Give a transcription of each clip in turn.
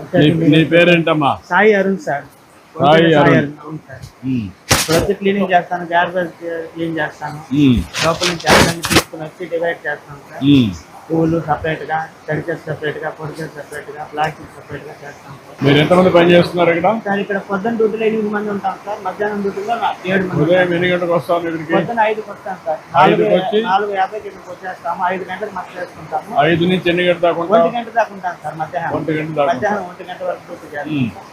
నీ- పేరేంటమ్మా? సాయి అరుణ్ సార్. సాయి అరుణ్. ప్రతి క్లీనింగ్ చేస్తాను గార్బేజ్ క్లీన్ చేస్తాను. లోపల నుంచి తీసుకుని వచ్చి డివైడ్ చేస్తాను సార్. ఉమ్. పువ్వులు సపరేట్గా తడిచేసి సపరేట్గా పొడిచేసి సపరేట్గా ప్లాస్టిక్ సపరేట్గా చేస్తాం. మీరు ఎంతమంది పని చేస్తున్నారు ఇక్కడ సార్ ఇక్కడ పొద్దున్న డ్యూటీలో ఎనిమిది మంది ఉంటాం సార్ మధ్యాహ్నం డ్యూటీలో ఏడు మంది ఉదయం ఎన్ని గంటలకు వస్తాను ఇక్కడికి పొద్దున్న ఐదుకి వస్తాం సార్ నాలుగు వచ్చి? నాలుగు యాభైకి ఇక్కడికి వచ్చేస్తాము ఐదు గంటలకు మళ్ళీ చేసుకుంటాము ఐదు నుంచి ఎన్ని గంటల దాకా? ఒంటి గంట దాకా ఉంటాం సార్ మధ్యాహ్నం ఒంటి గంట మధ్యాహ్నం ఒంటి గంట వరకు డ్యూటీ చేస్తాం.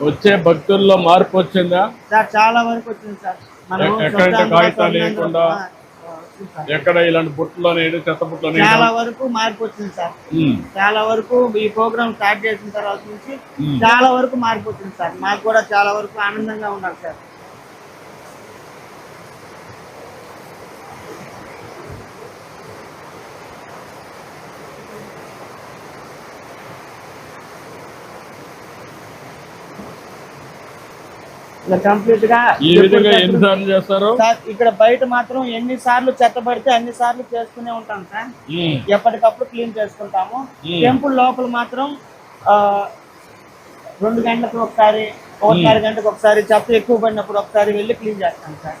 వచ్చే భక్తుల్లో మార్పు వచ్చిందా? సార్ చాలా వరకు వచ్చింది సార్. కాగితాలు లేకుండా. ఎక్కడ ఇలాంటి బుట్టలో నేడు చెత్త బుట్టలో చాలా వరకు మార్పు వచ్చింది సార్. చాలా వరకు ఈ ప్రోగ్రామ్ స్టార్ట్ చేసిన తర్వాత నుంచి. చాలా వరకు మార్పు వచ్చింది సార్. మాకు కూడా చాలా వరకు ఆనందంగా ఉన్నారు సార్. కంప్లీట్గా ఈ విధంగా ఎన్నిసార్లు చేస్తారు? సార్ ఇక్కడ బయట మాత్రం ఎన్ని సార్లు చెత్త పడితే అన్ని సార్లు చేస్తూనే ఉంటాం సార్. ఎప్పటికప్పుడు క్లీన్ చేసుకుంటాము. టెంపుల్ లోపల మాత్రం రెండు గంటలకు ఒకసారి ఒకసారి గంటకు ఒకసారి చెత్త ఎక్కువ పడినప్పుడు ఒకసారి వెళ్ళి క్లీన్ చేస్తాం సార్.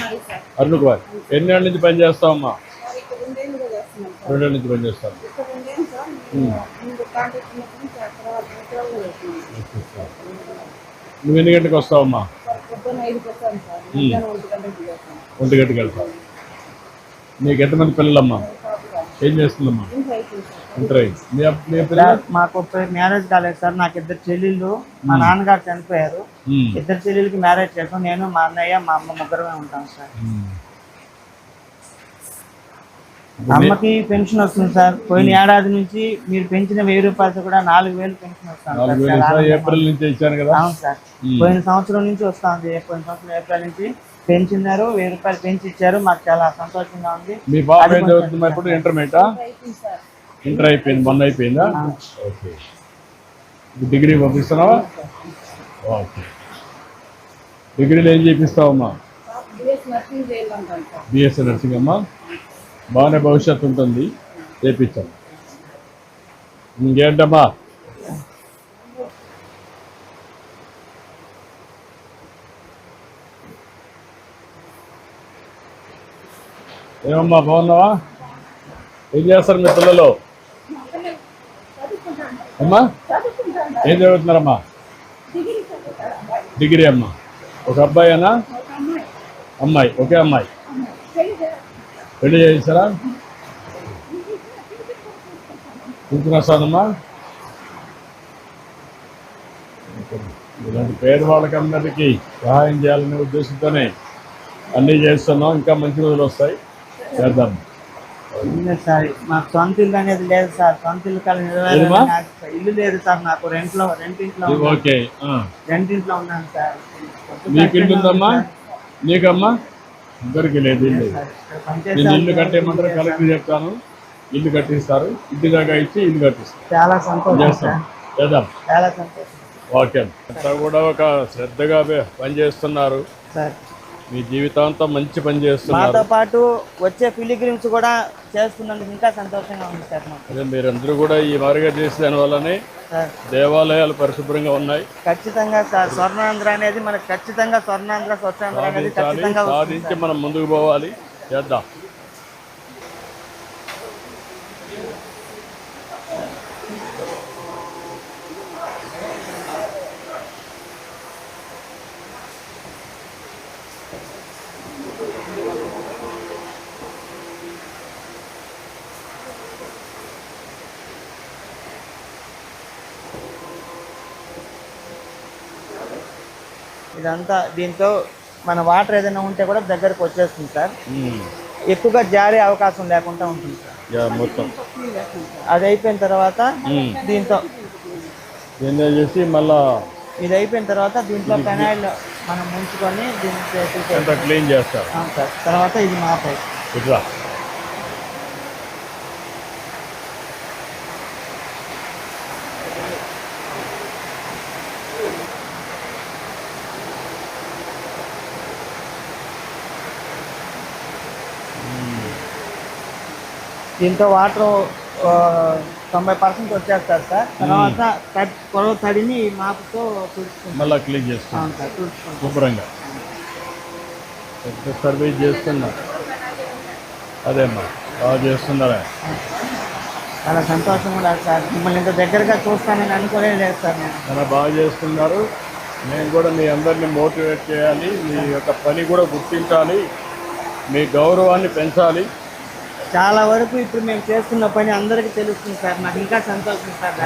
అరుణ్ కుమార్ ఎన్నేళ్ళ నుంచి పని చేస్తావమ్మా? రెండేళ్ళ నుంచి పని చేస్తావు? నువ్వు ఎన్ని గంటలకు వస్తావమ్మా? ఒంటి గంటకి వెళ్తావు. నీకు ఎంతమంది పిల్లలమ్మా? ఏం చేస్తుందమ్మా ఇంటర్ మాకు మ్యారేజ్ కాలేదు సార్. నాకు ఇద్దరు చెల్లెళ్ళు. మా నాన్నగారు చనిపోయారు. ఇద్దరు చెల్లెలకి మ్యారేజ్ చేసాం నేను మా అన్నయ్య మా అమ్మ ముగ్గురమే ఉంటాం సార్. అమ్మకి పెన్షన్ వస్తుంది సార్. పోయిన ఏడాది నుంచి మీరు పెంచిన వెయ్యి రూపాయలతో కూడా నాలుగు వేలు పెన్షన్ వస్తాను సార్. పోయిన సంవత్సరం నుంచి వస్తుంది. పోయిన సంవత్సరం ఏప్రిల్ నుంచి పెంచినారు వెయ్యి రూపాయలు పెంచి ఇచ్చారు మాకు చాలా సంతోషంగా ఉంది. మీ పాప ఏం చదువుతుందా ఇప్పుడు? ఇంటర్మీడియటా ఇంటర్ అయిపోయింది మొన్న అయిపోయిందా? Okay degree పంపిస్తున్నావా? ఓకే డిగ్రీలో ఏం చేపిస్తావమ్మా? బిఎస్సీ నర్సింగ్ అమ్మా? బాగానే భవిష్యత్తు ఉంటుంది. చేపించాం ఇంకేంటమ్మా? ఏమమ్మా బాగున్నావా? ఏం చేస్తారు మీ పిల్లలు? అమ్మా ఏం చదువుతున్నారమ్మా? డిగ్రీ అమ్మా. ఒక అబ్బాయేనా? అమ్మాయి ఒకే అమ్మాయి. పెళ్ళి చేయించారా? కూతురు ఇలాంటి పేదవాళ్ళకి వాళ్ళకందరికీ సహాయం చేయాలనే ఉద్దేశంతోనే అన్నీ చేస్తున్నాం. ఇంకా మంచి రోజులు వస్తాయి. చేద్దాం. సార్ మాకు సొంత ఇల్లు అనేది లేదు సార్. సొంత ఇల్లు కల? ఇల్లు లేదు సార్ నాకు రెంట్లో రెంట్ ఇంట్లో ఇది ఓకే ఆ. రెంట్ ఇంట్లో ఉన్నాను సార్. నీకు ఇల్లు ఉందమ్మా? నీకమ్మా? ఇద్దరికి లేదు ఇల్లు. నేను ఇల్లు కట్టేయమంటారు కలెక్టర్ చెప్తాను. ఇల్లు కట్టిస్తారు. ఇంటి దాకా ఇచ్చి ఇల్లు కట్టిస్తారు. చాలా సంతోషం చేద్దాం. చాలా సంతోషం. ఓకే. అంతా కూడా ఒక శ్రద్ధగా పనిచేస్తున్నారు. సార్. మీ జీవితాంతం మంచి పని చేస్తున్నారు. మాతో పాటు వచ్చే ఫిలిగ్రిమ్స్ కూడా చేస్తున్నందుకు ఇంకా సంతోషంగా ఉంది సార్ అదే మీరందరూ కూడా ఈ మారుగా చేసే దానివల్లనే సార్. దేవాలయాలు పరిశుభ్రంగా ఉన్నాయి. ఖచ్చితంగా సార్ స్వర్ణాంధ్ర అనేది మనకు ఖచ్చితంగా స్వర్ణాంధ్ర స్వచ్ఛాంధ్ర అనేది ఖచ్చితంగా సాధించి మనం ముందుకు పోవాలి. చేద్దాం. ఇదంతా దీంతో మన వాటర్ ఏదైనా ఉంటే కూడా దగ్గరకు వచ్చేస్తుంది సార్. ఎక్కువగా జారే అవకాశం లేకుండా ఉంటుంది సార్. మొత్తం. అది అయిపోయిన తర్వాత. దీంతో చేసి మళ్ళా ఇది అయిపోయిన తర్వాత దీంట్లో పెనాయిల్ మనం ముంచుకొని దీన్ని క్లీన్ చేస్తారు అవును సార్. తర్వాత ఇది మాపై ఇట్లా. దీంతో వాటర్ తొంభై పర్సెంట్ వచ్చేస్తారు సార్. తర్వాత తడి పొడవు తడిని మాపుతో తుడుచుకుంటాం. మళ్ళా క్లీన్ చేస్తాం అవును సార్ తుడుచుకుంటాం. శుభ్రంగా. పెద్ద సర్వీస్ చేస్తున్నారు అదేమ్మా బాగా చేస్తున్నారా? చాలా సంతోషంగా ఉన్నారు సార్. మిమ్మల్ని ఇంత దగ్గరగా చూస్తానని అనుకోలేదు లేదు సార్ నేను. చాలా బాగా చేస్తున్నారు. నేను కూడా మీ అందరిని మోటివేట్ చేయాలి. మీ యొక్క పని కూడా గుర్తించాలి. మీ గౌరవాన్ని పెంచాలి. చాలా వరకు ఇప్పుడు మేము చేస్తున్న పని అందరికీ తెలుస్తుంది సార్. నాకు ఇంకా సంతోషం సార్.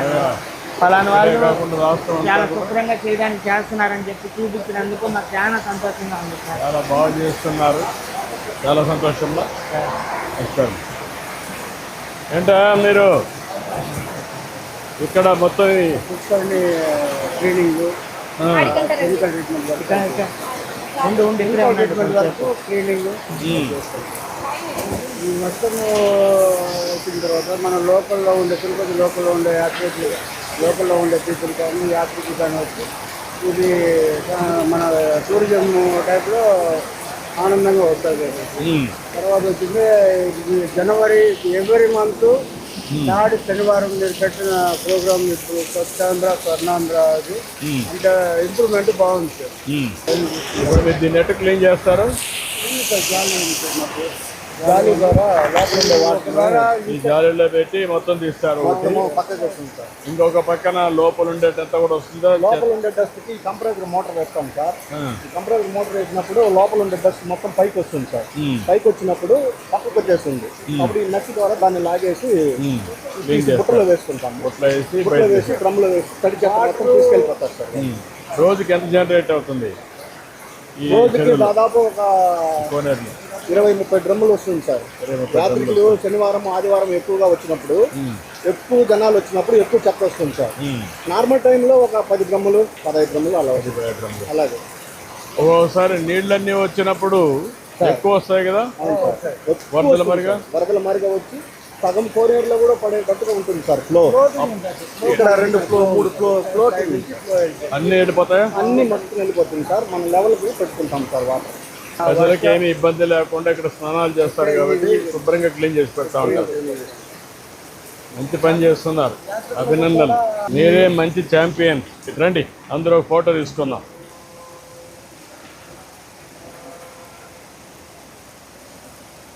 ఫలానా అదే వాళ్ళు చాలా శుభ్రంగా చేయడానికి చేస్తున్నారని చెప్పి చూపించినందుకు నాకు చాలా సంతోషంగా ఉంది సార్. చాలా బాగా చేస్తున్నారు. చాలా సంతోషంగా ఏంటా మీరు? ఇక్కడ మొత్తం ఇక్కడ ఇక్కడ. ఉండి ఉండి ఇక్కడే ఉన్నాడు కొంచెంసేపు. క్లీనింగ్ ఉమ్, ఈ మొత్తం వచ్చిన తర్వాత మన లోకల్లో ఉండే తిరుపతి లోకల్లో ఉండే యాత్రికులు లోకల్లో ఉండే పీపుల్ కానీ యాత్రికులు కానీ వచ్చి ఇది మన టూరిజం టైప్లో ఆనందంగా వస్తుంది తర్వాత వచ్చింది ఇది జనవరి ఎవ్రీ మంత్ నాడు శనివారం మీరు పెట్టిన ప్రోగ్రామ్ ఇప్పుడు స్వచ్ఛాంధ్ర స్వర్ణాంధ్ర అది. అంటే ఇంప్రూవ్మెంట్ బాగుంది సార్. దీన్ని ఎట్టు క్లీన్ చేస్తారు? గాలి ఉంది సార్ మాకు. ద్వారా ఈ జాలీలో పెట్టి మొత్తం తీస్తారు ఒకటి మొత్తము పక్కకి వస్తుంది సార్ ఇంకొక పక్కన లోపల ఉండేటంత కూడా వస్తుందా? లోపల ఉండే డస్ట్కి కంప్రెసర్ మోటార్ వేస్తాం సార్. కంప్రెసర్ మోటార్ వేసినప్పుడు లోపల ఉండే డస్ట్ మొత్తం పైకి వస్తుంది సార్. పైకి వచ్చినప్పుడు పక్కకు వచ్చేస్తుంది. అప్పుడు ఈ నచ్చి ద్వారా దాన్ని లాగేసి బుట్టలో వేసుకుంటాం బుట్టలో వేసి బుట్టలో బయట వేసి డ్రమ్లో వేసి తడి చెత్త మొత్తం తీసుకెళ్ళిపోతారు సార్. రోజుకి ఎంత జనరేట్ అవుతుంది? ఈ రోజుకి దాదాపు ఒక కోనేరులో. ఇరవై ముప్పై డ్రమ్ములు వస్తుంది సార్. యాత్రికులు శనివారం ఆదివారం ఎక్కువగా వచ్చినప్పుడు ఎక్కువ జనాలు వచ్చినప్పుడు ఎక్కువ చెత్త వస్తుంది సార్. నార్మల్ టైంలో ఒక పది డ్రమ్ములు పదహైదు డ్రమ్ములు అలా డ్రమ్ములు. అలాగే. ఒక్కోసారి నీళ్ళన్నీ వచ్చినప్పుడు ఎక్కువ వస్తాయి కదా? వరదల మరిగా? వరదల మరిగా వచ్చి సగం కోనేరులో కూడా పడేటట్టుగా ఉంటుంది సార్ ఫ్లో. ఇక్కడ రెండు ఫ్లో మూడు ఫ్లో ఫ్లోటింగ్ అన్నీ వెళ్ళిపోతాయా? అన్ని మొత్తం వెళ్ళిపోతుంది సార్. మన లెవెల్కి పెట్టుకుంటాం సార్ వాటర్. ప్రజలకు ఏమి ఇబ్బంది లేకుండా ఇక్కడ స్నానాలు చేస్తారు కాబట్టి శుభ్రంగా క్లీన్ చేసి పెడతా ఉంటారు. మంచి పని చేస్తున్నారు. అభినందనలు. మీరే మంచి ఛాంపియన్. రండి అందరూ ఫోటో తీసుకుందాం.